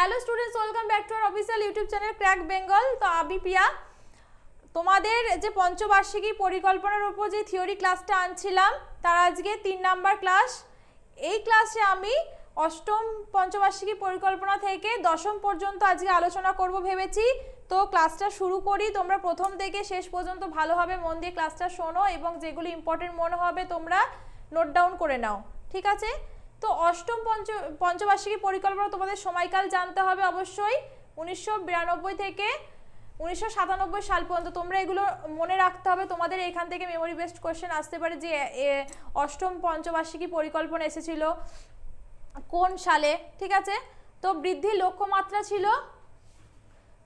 Hello students welcome back to our official YouTube channel crack Bengal তো আমি পিয়া তোমাদের যে পঞ্চবার্ষিকী পরিকল্পনার উপর যে থিওরি ক্লাসটা আনছিলাম, তার আজকে তিন নাম্বার ক্লাস এই ক্লাসে আমি অষ্টম পঞ্চবার্ষিকী পরিকল্পনা থেকে দশম পর্যন্ত আজকে আলোচনা করব ভেবেছি। তো ক্লাসটা শুরু করি, তোমরা প্রথম থেকে শেষ পর্যন্ত ভালোভাবে মন দিয়ে ক্লাসটা শোনো এবং যেগুলো ইম্পর্টেন্ট মনে হবে তোমরা নোট ডাউন করে নাও। ঠিক আছে? তো অষ্টম পঞ্চ, পঞ্চবার্ষিকী পরিকল্পনা তোমাদের সময়কাল জানতে হবে অবশ্যই। উনিশশো বিরানব্বই থেকে উনিশশো সাতানব্বই সাল পর্যন্ত তোমরা এগুলো মনে রাখতে হবে। তোমাদের এখান থেকে মেমোরি বেসড কোয়েশ্চেন আসতে পারে যে অষ্টম পঞ্চবার্ষিকী পরিকল্পনা এসেছিল কোন সালে? ঠিক আছে? তো বৃদ্ধির লক্ষ্যমাত্রা ছিল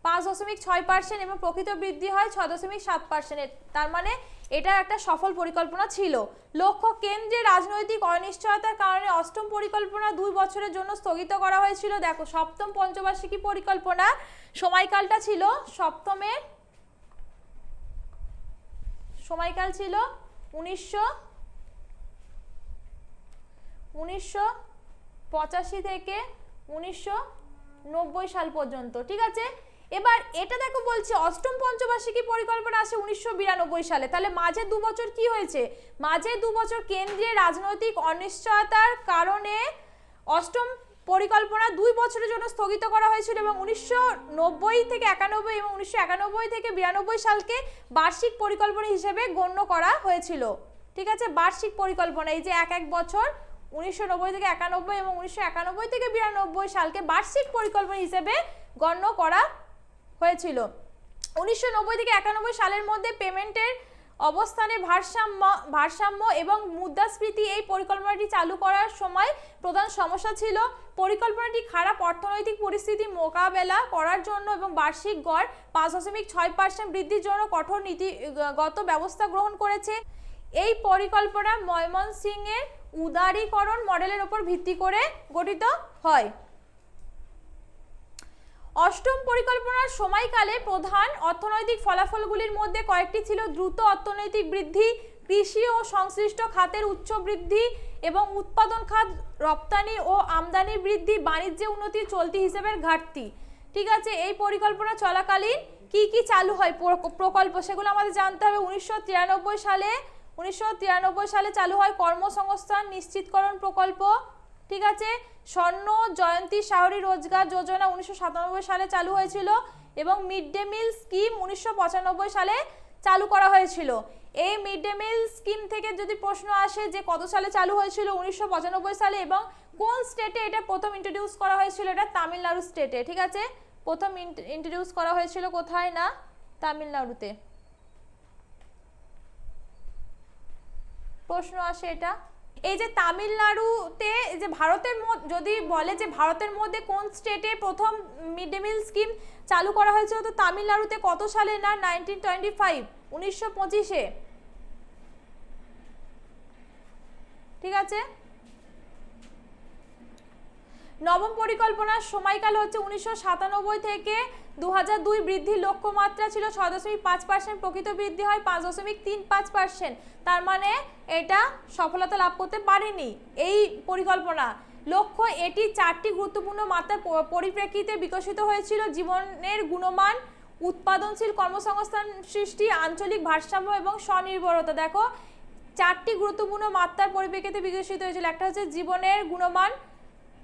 পাঁচ দশমিক ছয় পার্সেন্ট এবং প্রকৃত বৃদ্ধি হয় ছয় দশমিক সাত পার্সেন্টের তার মানে এটা একটা সফল পরিকল্পনা ছিল। লক্ষ্য কেন্দ্রে রাজনৈতিক অনিশ্চয়তার কারণে অষ্টম পরিকল্পনা দুই বছরের জন্য স্থগিত করা হয়েছিল। দেখো, সপ্তম পঞ্চবার্ষিকী পরিকল্পনা সময়কালটা ছিল সপ্তমের, সময়কাল ছিল উনিশশো উনিশশো পঁচাশি থেকে উনিশশো নব্বই সাল পর্যন্ত, ঠিক আছে? এবার এটা দেখো বলছে, অষ্টম পঞ্চবার্ষিকী পরিকল্পনা আসে উনিশশো বিরানব্বই সালে। তাহলে মাঝে দু বছর কি হয়েছে? মাঝে দু বছর কেন্দ্রে রাজনৈতিক অনিশ্চয়তার কারণে অষ্টম পরিকল্পনা দুই বছরের জন্য স্থগিত করা হয়েছিল এবং উনিশশো নব্বই থেকে একানব্বই এবং উনিশশো একানব্বই থেকে বিরানব্বই সালকে বার্ষিক পরিকল্পনা হিসেবে গণ্য করা হয়েছিল। ঠিক আছে? বার্ষিক পরিকল্পনা, এই যে এক এক বছর, উনিশশো নব্বই থেকে একানব্বই এবং উনিশশো একানব্বই থেকে বিরানব্বই সালকে বার্ষিক পরিকল্পনা হিসেবে গণ্য করা হয়েছিল। উনিশশো নব্বই থেকে একানব্বই সালের মধ্যে পেমেন্টের অবস্থানে ভারসাম্য ভারসাম্য এবং মুদ্রাস্ফীতি এই পরিকল্পনাটি চালু করার সময় প্রধান সমস্যা ছিল পরিকল্পনাটি খারাপ অর্থনৈতিক পরিস্থিতি মোকাবেলা করার জন্য এবং বার্ষিক গড় পাঁচ দশমিক ছয় পার্সেন্ট বৃদ্ধির জন্য কঠোর নীতিগত ব্যবস্থা গ্রহণ করেছে। এই পরিকল্পনা ময়মনসিংহের উদারীকরণ মডেলের উপর ভিত্তি করে গঠিত হয়। অষ্টম পরিকল্পনার সময়কালে প্রধান অর্থনৈতিক ফলাফলগুলির মধ্যে কয়েকটি ছিল দ্রুত অর্থনৈতিক বৃদ্ধি, কৃষি ও সংশ্লিষ্ট খাতের উচ্চ বৃদ্ধি এবং উৎপাদন খাত রপ্তানি ও আমদানি বৃদ্ধি, বাণিজ্যে উন্নতি, চলতি হিসেবের ঘাটতি। ঠিক আছে, এই পরিকল্পনা চলাকালীন কি কি চালু হয়? প্রকল্প সেগুলো আমাদের জানতে হবে। উনিশশো তিরানব্বই সালে, উনিশশো তিরানব্বই সালে চালু হয় কর্মসংস্থান নিশ্চিতকরণ প্রকল্প। ঠিক আছে? স্বর্ণ জয়ন্তী শাহরি রোজগার যোজনা উনিশশো সাতানব্বই সালে চালু হয়েছিল এবং মিড ডে মিল স্কিম উনিশশো পঁচানব্বই সালে চালু করা হয়েছিল। এই মিড ডে মিল স্কিম থেকে যদি প্রশ্ন আসে যে কত সালে চালু হয়েছিল উনিশশো পঁচানব্বই সালে এবং কোন স্টেটে এটা প্রথম ইন্ট্রোডিউস করা হয়েছিল এটা তামিলনাড়ু স্টেটে ঠিক আছে? প্রথম ইন্ট্রোডিউস করা হয়েছিল কোথায় না? তামিলনাড়ুতে। প্রশ্ন আসে এটা? এই যে তামিলনাড়ুতে যে ভারতের যদি বলে যে ভারতের মধ্যে কোন স্টেটে প্রথম মিড ডে মিল স্কিম চালু করা হয়েছিল, তো তামিলনাড়ুতে কত সালে না? নাইনটিন টোয়েন্টি ফাইভ উনিশশো পঁচিশে। ঠিক আছে? নবম পরিকল্পনার সময়কাল হচ্ছে উনিশশো সাতানব্বই থেকে দু বৃদ্ধির লক্ষ্যমাত্রা ছিল ছয় দশমিক পাঁচ পার্সেন্ট, প্রকৃত বৃদ্ধি হয় পাঁচ দশমিক তিন পাঁচ পার্সেন্ট। তার মানে এটা সফলতা লাভ করতে পারেনি এই পরিকল্পনা। লক্ষ্য, এটি চারটি গুরুত্বপূর্ণ মাত্রার পরিপ্রেক্ষিতে বিকশিত হয়েছিল। জীবনের গুণমান, উৎপাদনশীল কর্মসংস্থান সৃষ্টি, আঞ্চলিক ভারসাম্য এবং স্বনির্ভরতা। দেখো, চারটি গুরুত্বপূর্ণ মাত্রার পরিপ্রেক্ষিতে বিকশিত হয়েছিল। একটা হচ্ছে জীবনের গুণমান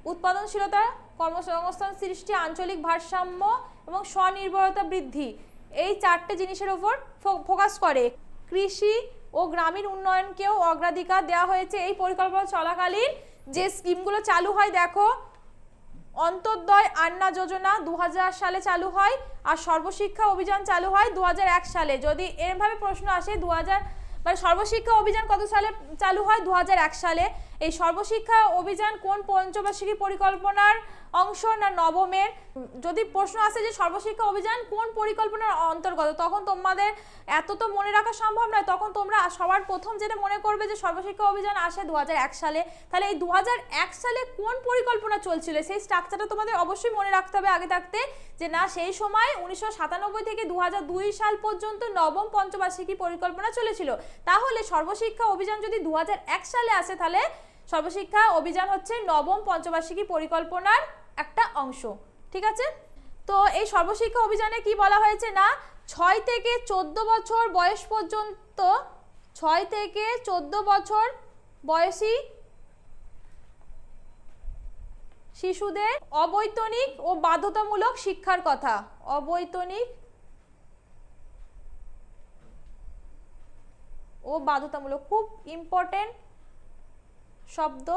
উৎপাদনশীলতা কর্মসংস্থান সৃষ্টি, আঞ্চলিক ভারসাম্য এবং স্বনির্ভরতা বৃদ্ধি এই চারটে জিনিসের উপর ফো- ফোকাস করে। কৃষি ও গ্রামীণ উন্নয়নকেও অগ্রাধিকার দেওয়া হয়েছে এই পরিকল্পনা চলাকালীন। যে স্কিমগুলো চালু হয়, দেখো, অন্তর্দয় আন্না যোজনা দু হাজার সালে চালু হয় আর সর্বশিক্ষা অভিযান চালু হয় দু হাজার এক সালে। যদি এরভাবে প্রশ্ন আসে দু হাজার মানে সর্বশিক্ষা অভিযান কত সালে চালু হয়? দু হাজার এক সালে। এই সর্বশিক্ষা অভিযান কোন পঞ্চবার্ষিকী পরিকল্পনার অংশ না নবমের? যদি প্রশ্ন আসে যে সর্বশিক্ষা অভিযান কোন পরিকল্পনার অন্তর্গত, তখন তোমাদের এত তো মনে রাখা সম্ভব নয়। তখন তোমরা সবার প্রথম যেটা মনে করবে যে সর্বশিক্ষা অভিযান আসে দু হাজার এক সালে। তাহলে এই দু হাজার এক সালে কোন পরিকল্পনা চলছিল? সেই স্ট্রাকচারটা তোমাদের অবশ্যই মনে রাখতে হবে আগে থাকতে যে না, সেই সময় উনিশশো সাতানব্বই থেকে দু হাজার দুই সাল পর্যন্ত নবম পঞ্চবার্ষিকী পরিকল্পনা চলেছিল। তাহলে সর্বশিক্ষা অভিযান যদি দু হাজার এক সালে আসে, তাহলে সর্বশিক্ষা অভিযান হচ্ছে নবম পঞ্চবার্ষিকী পরিকল্পনার একটা অংশ, ঠিক আছে? তো এই সর্বশিক্ষা অভিযানে কি বলা হয়েছে না? ছয় থেকে চোদ্দ বছর বয়স পর্যন্ত, ছয় থেকে চোদ্দ বছর বয়সী শিশুদের অবৈতনিক ও বাধ্যতামূলক শিক্ষার কথা, অবৈতনিক ও বাধ্যতামূলক, খুব ইম্পর্টেন্ট শব্দ?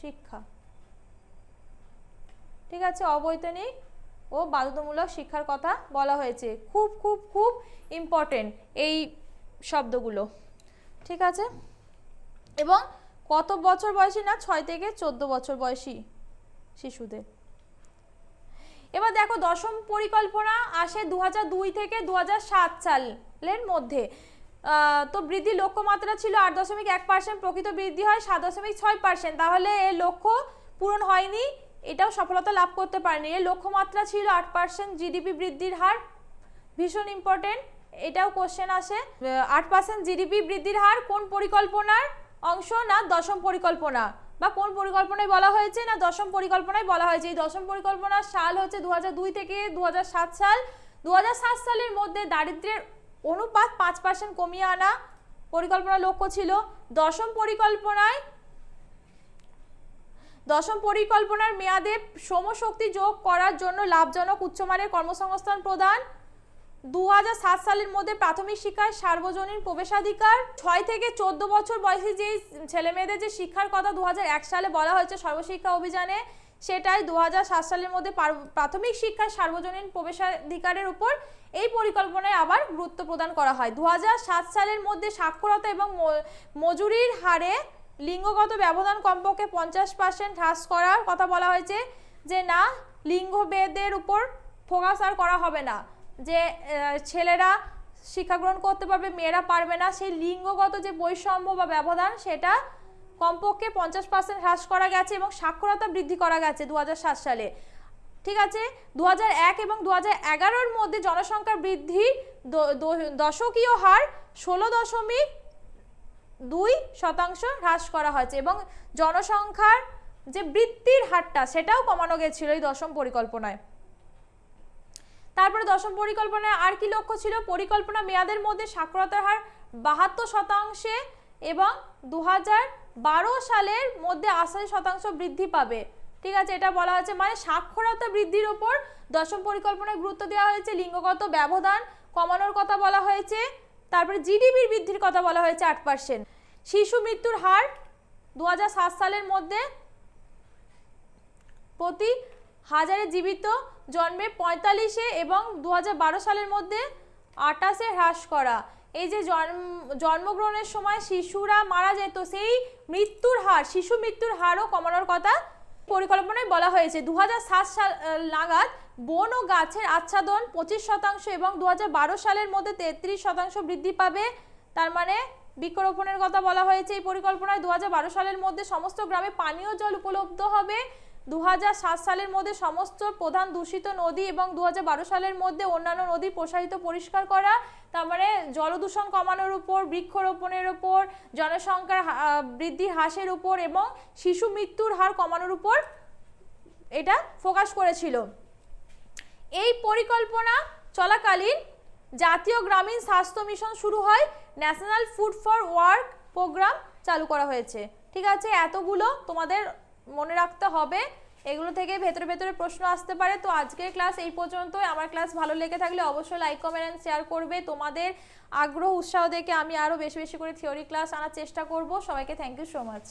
শিক্ষা। ঠিক আছে, অবৈতনিক ও বাধ্যতামূলক শিক্ষার কথা বলা হয়েছে। খুব খুব খুব ইম্পর্টেন্ট এই শব্দগুলো। ঠিক আছে? এবং কত বছর বয়সী না, ছয় থেকে চোদ্দ বছর বয়সী শিশুদের? এবার দেখো, দশম পরিকল্পনা আসে দু থেকে দু সালের মধ্যে। তো বৃদ্ধি লক্ষ্যমাত্রা ছিল আট দশমিক এক পার্সেন্ট, প্রকৃত বৃদ্ধি হয় সাত দশমিক ছয় পার্সেন্ট। তাহলে এর লক্ষ্য পূরণ হয়নি, এটাও সফলতা লাভ করতে পারেনি। এর লক্ষ্যমাত্রা ছিল আট পার্সেন্ট জিডিপি বৃদ্ধির হার, ভীষণ ইম্পর্টেন্ট এটাও কোশ্চেন আসে। আট পার্সেন্ট জিডিপি বৃদ্ধির হার কোন পরিকল্পনার অংশ না দশম পরিকল্পনা? বা কোন পরিকল্পনায় বলা হয়েছে না দশম পরিকল্পনায় বলা হয়েছে? এই দশম পরিকল্পনার সাল হচ্ছে দু থেকে দু হাজার সাত সাল। দু হাজার সাত সালের মধ্যে দারিদ্র্যের অনুপাত পাঁচ পার্সেন্ট কমিয়ে আনা পরিকল্পনার লক্ষ্য ছিল। দশম পরিকল্পনায়, দশম পরিকল্পনার মেয়াদে শ্রমশক্তি যোগ করার জন্য লাভজনক উচ্চমানের কর্মসংস্থান প্রদান। দু হাজার সাত সালের মধ্যে প্রাথমিক শিক্ষায় সার্বজনীন প্রবেশাধিকার। ছয় থেকে চোদ্দ বছর বয়সী যে ছেলেমেয়েদের যে শিক্ষার কথা দু হাজার এক সালে বলা হয়েছে সর্বশিক্ষা অভিযানে সেটাই দু সাত সালের মধ্যে পার- প্রাথমিক শিক্ষায় সার্বজনীন প্রবেশাধিকারের উপর এই পরিকল্পনায় আবার গুরুত্ব প্রদান করা হয়। দু হাজার সাত সালের মধ্যে সাক্ষরতা এবং মজুরির হারে লিঙ্গগত ব্যবধান কমপক্ষে পঞ্চাশ পার্সেন্ট হ্রাস করার কথা বলা হয়েছে যে, না, লিঙ্গভেদের উপর ফোকাস আর করা হবে না। যে ছেলেরা শিক্ষা গ্রহণ করতে পারবে, মেয়েরা পারবে না, সেই লিঙ্গগত যে বৈষম্য বা ব্যবধান, সেটা কমপক্ষে পঞ্চাশ পার্সেন্ট হ্রাস করা গেছে এবং সাক্ষরতা বৃদ্ধি করা গেছে দু হাজার সাত সালে। ঠিক আছে? দু এবং দু এগারোর মধ্যে জনসংখ্যা বৃদ্ধি দ- দ- দশকীয় হার ষোলো দশমিক দুই শতাংশ হ্রাস করা হয়েছে এবং জনসংখ্যার যে বৃত্তির হারটা সেটাও কমানো গেছিল এই দশম পরিকল্পনায়। তারপরে দশম পরিকল্পনায় আর কি লক্ষ্য ছিল? পরিকল্পনা মেয়াদের মধ্যে সাক্ষরতার হার বাহাত্তর শতাংশে এবং দু হাজার বারো সালের মধ্যে আশি শতাংশ বৃদ্ধি পাবে। ঠিক আছে, এটা বলা হয়েছে। মানে সাক্ষরতা বৃদ্ধির ওপর দশম পরিকল্পনায় গুরুত্ব দেওয়া হয়েছে, লিঙ্গগত ব্যবধান কমানোর কথা বলা হয়েছে, তারপরে জিডিপির বৃদ্ধির কথা বলা হয়েছে আট পার্সেন্ট শিশু মৃত্যুর হার দু হাজার সাত সালের মধ্যে প্রতি হাজারে জীবিত জন্মে পঁয়তাল্লিশে এবং দু হাজার বারো সালের মধ্যে আটাশে হ্রাস করা। এই যে জন্ম, জন্মগ্রহণের সময় শিশুরা মারা যেত সেই মৃত্যুর হার, শিশু মৃত্যুর হারও কমানোর কথা পরিকল্পনায় বলা হয়েছে। দু হাজার সাত সাল নাগাদ বন ও গাছের আচ্ছাদন পঁচিশ শতাংশ এবং দু হাজার বারো সালের মধ্যে তেত্রিশ শতাংশ বৃদ্ধি পাবে। তার মানে বৃক্ষরোপণের কথা বলা হয়েছে। এই পরিকল্পনায় দু হাজার বারো সালের মধ্যে সমস্ত গ্রামে পানীয় জল উপলব্ধ হবে। দু হাজার সাত সালের মধ্যে সমস্ত প্রধান দূষিত নদী এবং দু হাজার বারো সালের মধ্যে অন্যান্য নদী প্রসারিত পরিষ্কার করা তারপরে জলদূষণ কমানোর উপর, বৃক্ষরোপণের উপর, জনসংখ্যার বৃদ্ধি হ্রাসের উপর এবং শিশু মৃত্যুর হার কমানোর উপর এটা ফোকাস করেছিল। এই পরিকল্পনা চলাকালীন জাতীয় গ্রামীণ স্বাস্থ্য মিশন শুরু হয়, national food for work programme চালু করা হয়েছে। ঠিক আছে, এতগুলো তোমাদের মনে রাখতে হবে। এগুলো থেকে ভেতরে ভেতরে প্রশ্ন আসতে পারে। তো আজকের ক্লাস এই পর্যন্ত আমার ক্লাস ভালো লেগে থাকলে অবশ্যই লাইক কমেন্ট অ্যান্ড শেয়ার করবে। তোমাদের আগ্রহ, উৎসাহ দেখে আমি আরও বেশি বেশি করে থিওরি ক্লাস আনার চেষ্টা করব। সবাইকে থ্যাংক ইউ সো মাচ